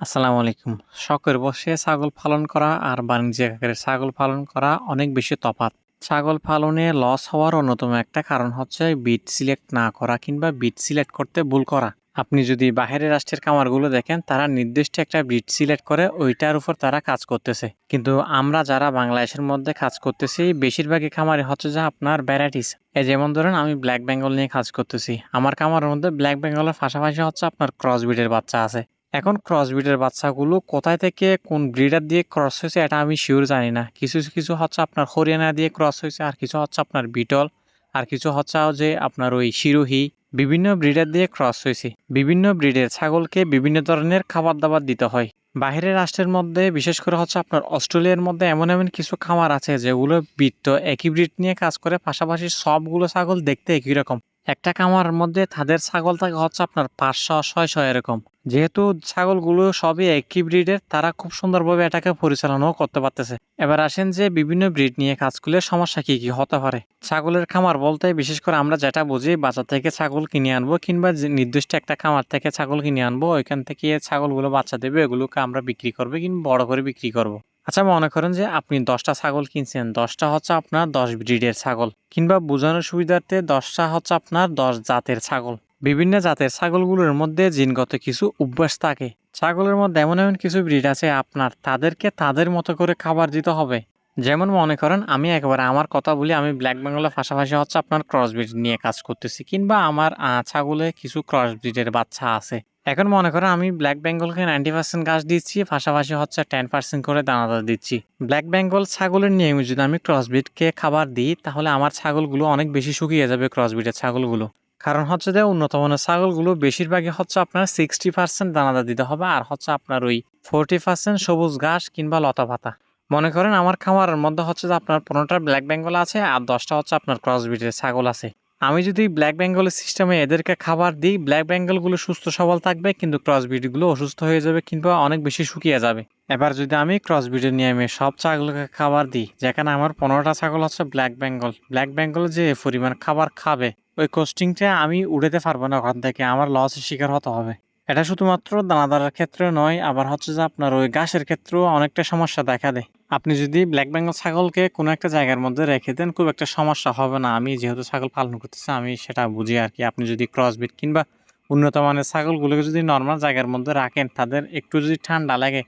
আসসালামু আলাইকুম। শখের বসে ছাগল পালন করা আর বাণিজ্যিক আকারে ছাগল পালন করা অনেক বেশি তফাৎ। ছাগল পালনে লস হওয়ার অন্যতম একটা কারণ হচ্ছে বিট সিলেক্ট না করা কিংবা বিট সিলেক্ট করতে ভুল করা। আপনি যদি বাইরের রাষ্ট্রের খামারগুলো দেখেন, তারা নির্দিষ্ট একটা ব্রিড সিলেক্ট করে ওইটার উপর তারা কাজ করতেছে। কিন্তু আমরা যারা বাংলাদেশের মধ্যে কাজ করতেছি, বেশিরভাগই খামারে হচ্ছে যে আপনার ভ্যারাইটিস এই যেমন ধরেন আমি ব্ল্যাক বেঙ্গল নিয়ে কাজ করতেছি। আমার খামারের মধ্যে ব্ল্যাক বেঙ্গলের পাশাপাশি হচ্ছে আপনার ক্রস ব্রিডের বাচ্চা আছে। এখন ক্রস ব্রিডের বাচ্চাগুলো কোথায় থেকে কোন ব্রিডার দিয়ে ক্রস হয়েছে এটা আমি শিওর জানি না। কিছু কিছু হচ্ছে আপনার হরিয়ানা দিয়ে ক্রস হয়েছে, আর কিছু হচ্ছে আপনার বিটল, আর কিছু হচ্ছে যে আপনার ওই শিরোহী। বিভিন্ন ব্রিডার দিয়ে ক্রস হয়েছে। বিভিন্ন ব্রিডের ছাগলকে বিভিন্ন ধরনের খাবার দাবার দিতে হয়। বাইরের রাষ্ট্রের মধ্যে, বিশেষ করে হচ্ছে আপনার অস্ট্রেলিয়ার মধ্যে এমন এমন কিছু খামার আছে যেগুলো বৃত্ত একই ব্রিড নিয়ে কাজ করে, পাশাপাশি সবগুলো ছাগল দেখতে একই রকম। একটা খামারের মধ্যে তাদের ছাগল থাকে হচ্ছে আপনার পাঁচশো, ছয়শো এরকম। যেহেতু ছাগলগুলো সবই একই ব্রিডের, তারা খুব সুন্দরভাবে এটাকে পরিচালনাও করতে পারতেছে। এবার আসেন যে বিভিন্ন ব্রিড নিয়ে কাজ করলে সমস্যা কী কী হতে পারে। ছাগলের খামার বলতে, বিশেষ করে আমরা যেটা বুঝি, বাজার থেকে ছাগল কিনে আনব কিংবা নির্দিষ্ট একটা খামার থেকে ছাগল কিনে আনব, ওইখান থেকে ছাগলগুলো বাচ্চা দেবে এগুলোকে আমরা বিক্রি করব কিংবা বড় করে বিক্রি করব। আচ্ছা মনে করেন যে আপনি দশটা ছাগল কিনছেন, দশটা হচ্ছে আপনার দশ ব্রিডের ছাগল কিংবা বোঝানোর সুবিধার্থে দশটা হচ্ছে আপনার দশ জাতের ছাগল। বিভিন্ন জাতের ছাগলগুলোর মধ্যে জিনগত কিছু অভ্যাস থাকে। ছাগলের মধ্যে এমন এমন কিছু ব্রিড আছে, আপনার তাদেরকে তাদের মতো করে খাবার দিতে হবে। যেমন মনে করেন, আমি একবার আমার কথা বলি, আমি ব্ল্যাক বেঙ্গলের পাশাপাশি হচ্ছে আপনার ক্রস ব্রিড নিয়ে কাজ করতেছি, কিংবা আমার ছাগলে কিছু ক্রস ব্রিডের বাচ্চা আছে। এখন মনে করেন, আমি ব্ল্যাক বেঙ্গলকে নাইনটি পার্সেন্ট ঘাস দিচ্ছি পাশাপাশি হচ্ছে টেন পার্সেন্ট করে দানাদার দিচ্ছি। ব্ল্যাক বেঙ্গল ছাগলের নিয়মিত যদি আমি ক্রস ব্রিডকে খাবার দিই, তাহলে আমার ছাগলগুলো অনেক বেশি শুকিয়ে যাবে ক্রস ব্রিডের ছাগলগুলো। কারণ হচ্ছে যে উন্নত মানের ছাগলগুলো বেশিরভাগই হচ্ছে আপনার সিক্সটি পার্সেন্ট দানাদার দিতে হবে আর হচ্ছে আপনার ওই ফোরটি পার্সেন্ট সবুজ ঘাস কিংবা লতা পাতা। মনে করেন আমার খামারের মধ্যে হচ্ছে যে আপনার পনেরোটা ব্ল্যাক বেঙ্গল আছে আর দশটা হচ্ছে আপনার ক্রস ব্রিডের ছাগল আছে। আমি যদি ব্ল্যাক বেঙ্গলের সিস্টেমে এদেরকে খাবার দিই ব্ল্যাক বেঙ্গলগুলো সুস্থ সবল থাকবে কিন্তু ক্রস ব্রিডগুলো অসুস্থ হয়ে যাবে কিংবা অনেক বেশি শুকিয়ে যাবে। এবার যদি আমি ক্রস ব্রিডের নিয়মে সব ছাগলকে খাবার দিই, যেখানে আমার পনেরোটা ছাগল হচ্ছে ব্ল্যাক বেঙ্গল ব্ল্যাক বেঙ্গল যে পরিমাণ খাবার খাবে ওই কোস্টিংটা আমি উড়াতে পারব না ওখান থেকে। আমার লসের শিকার হতে হবে। এটা শুধুমাত্র দানাদারের ক্ষেত্রে নয়, আবার হচ্ছে যে আপনার ওই ঘাসের ক্ষেত্রেও অনেকটা সমস্যা দেখা দেয়। আপনি যদি ব্ল্যাক বেঙ্গল ছাগলকে কোনো একটা জায়গার মধ্যে রেখে দেন, খুব একটা সমস্যা হবে না। আমি যেহেতু ছাগল পালন করতেছি, আমি সেটা বুঝি আর কি। আপনি যদি ক্রসবিট কিংবা উন্নত মানের ছাগলগুলোকে যদি নর্মাল জায়গার মধ্যে রাখেন, তাদের একটু যদি ঠান্ডা লাগে,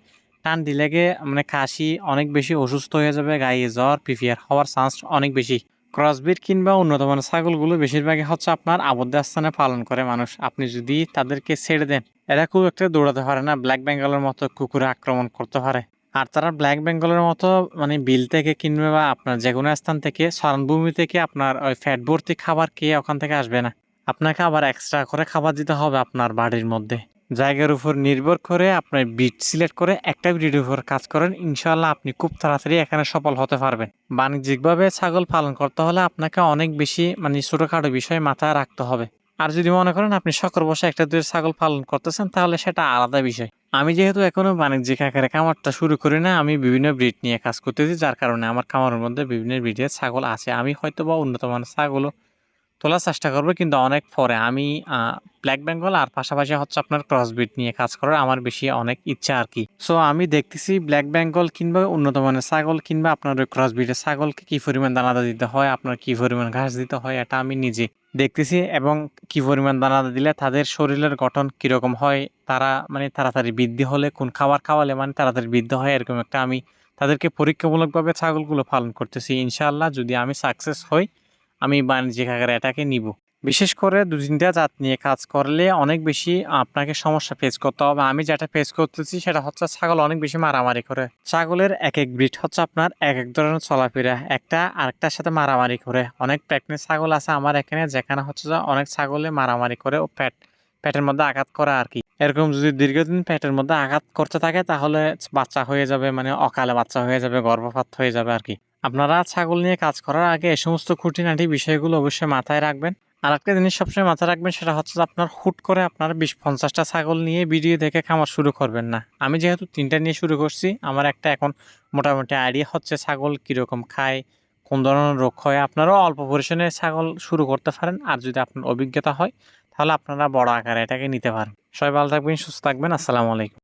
ঠান্ডি লেগে মানে কাশি অনেক বেশি অসুস্থ হয়ে যাবে, গায়ে জ্বর পিপিআর হওয়ার চান্স অনেক বেশি। ক্রসবিট কিংবা উন্নত মানের ছাগলগুলো বেশিরভাগই হচ্ছে আপনার আবদ্ধ স্থানে পালন করে মানুষ। আপনি যদি তাদেরকে ছেড়ে দেন, এরা খুব একটা দৌড়াতে পারে না ব্ল্যাক বেঙ্গলের মতো কুকুরে আক্রমণ করতে পারে। আর তারা ব্ল্যাক বেঙ্গলের মতো মানে বিল থেকে কিনবে বা আপনার যে কোনো স্থান থেকে সরণভূমি থেকে আপনার ওই ফ্যাট ভর্তি খাবার খেয়ে ওখান থেকে আসবে না। আপনাকে আবার এক্সট্রা করে খাবার দিতে হবে আপনার বাড়ির মধ্যে। জায়গার উপর নির্ভর করে আপনার বিট সিলেক্ট করে একটা ব্রিডের উপর কাজ করেন ইনশাল্লাহ আপনি খুব তাড়াতাড়ি এখানে সফল হতে পারবেন। বাণিজ্যিকভাবে ছাগল পালন করতে হলে আপনাকে অনেক বেশি মানে ছোটোখাটো বিষয় মাথায় রাখতে হবে। আর যদি মনে করেন আপনি শখের বসে একটা দুই ছাগল পালন করতেছেন, তাহলে সেটা আলাদা বিষয়। আমি যেহেতু এখনও বাণিজ্যিক আকারে খামারটা শুরু করি না, আমি বিভিন্ন ব্রিড নিয়ে কাজ করতেছি, যার কারণে আমার খামারের মধ্যে বিভিন্ন ব্রিডের ছাগল আছে। আমি হয়তো বা উন্নত মানের ছাগলও তোলার চেষ্টা করব, কিন্তু অনেক পরে। আমি ব্ল্যাক বেঙ্গল আর পাশাপাশি হচ্ছে আপনার ক্রস ব্রিড নিয়ে কাজ করার আমার বেশি অনেক ইচ্ছা আর কি। সো আমি দেখতেছি ব্ল্যাক বেঙ্গল কিংবা উন্নত মানের ছাগল কিংবা আপনার ওই ক্রস ব্রিডের ছাগলকে কী পরিমাণ দানাদার দিতে হয়, আপনার কী পরিমাণ ঘাস দিতে হয়, এটা আমি নিজে দেখতেছি এবং কি পরিমাণ দানা দিলে তাদের শরীরের গঠন কীরকম হয়, তারা মানে তাড়াতাড়ি বৃদ্ধি হলে, কোন খাবার খাওয়ালে মানে তাড়াতাড়ি বৃদ্ধি হয়, এরকম একটা আমি তাদেরকে পরীক্ষামূলকভাবে ছাগলগুলো পালন করতেছি। ইনশাআল্লাহ যদি আমি সাকসেস হই আমি বাণিজ্যিক আকারে এটাকে নিব। বিশেষ করে দু তিনটা জাত নিয়ে কাজ করলে অনেক বেশি আপনাকে সমস্যা ফেস করতে হবে। আমি যেটা ফেস করতেছি সেটা হচ্ছে ছাগল অনেক বেশি মারামারি করে। ছাগলের এক এক ব্রিড হচ্ছে আপনার এক এক ধরনের চলাফেরা। একটা আরেকটার সাথে মারামারি করে। অনেক প্রেগনেন্ট ছাগল আছে আমার এখানে যেখানে হচ্ছে যে অনেক ছাগলে মারামারি করে ও পেট পেটের মধ্যে আঘাত করে আর কি। এরকম যদি দীর্ঘদিন পেটের মধ্যে আঘাত করতে থাকে তাহলে বাচ্চা হয়ে যাবে মানে অকালে বাচ্চা হয়ে যাবে, গর্ভপাত হয়ে যাবে আর কি। আপনারা ছাগল নিয়ে কাজ করার আগে এই সমস্ত খুঁটিনাটি বিষয়গুলো অবশ্যই মাথায় রাখবেন। আর একটা জিনিস সবসময় মাথায় রাখবেন, সেটা হচ্ছে আপনার হুট করে আপনার বিশ পঞ্চাশটা ছাগল নিয়ে ভিডিও দেখে খামার শুরু করবেন না। আমি যেহেতু তিনটা নিয়ে শুরু করছি, আমার একটা এখন মোটামুটি আইডিয়া হচ্ছে ছাগল কীরকম খায়, কোন ধরনের রোগ হয়। আপনারাও অল্প পরিসরে ছাগল শুরু করতে পারেন, আর যদি আপনার অভিজ্ঞতা হয়, তাহলে আপনারা বড় আকারে এটাকে নিতে পারেন। সবাই ভালো থাকবেন, সুস্থ থাকবেন। আসসালামু আলাইকুম।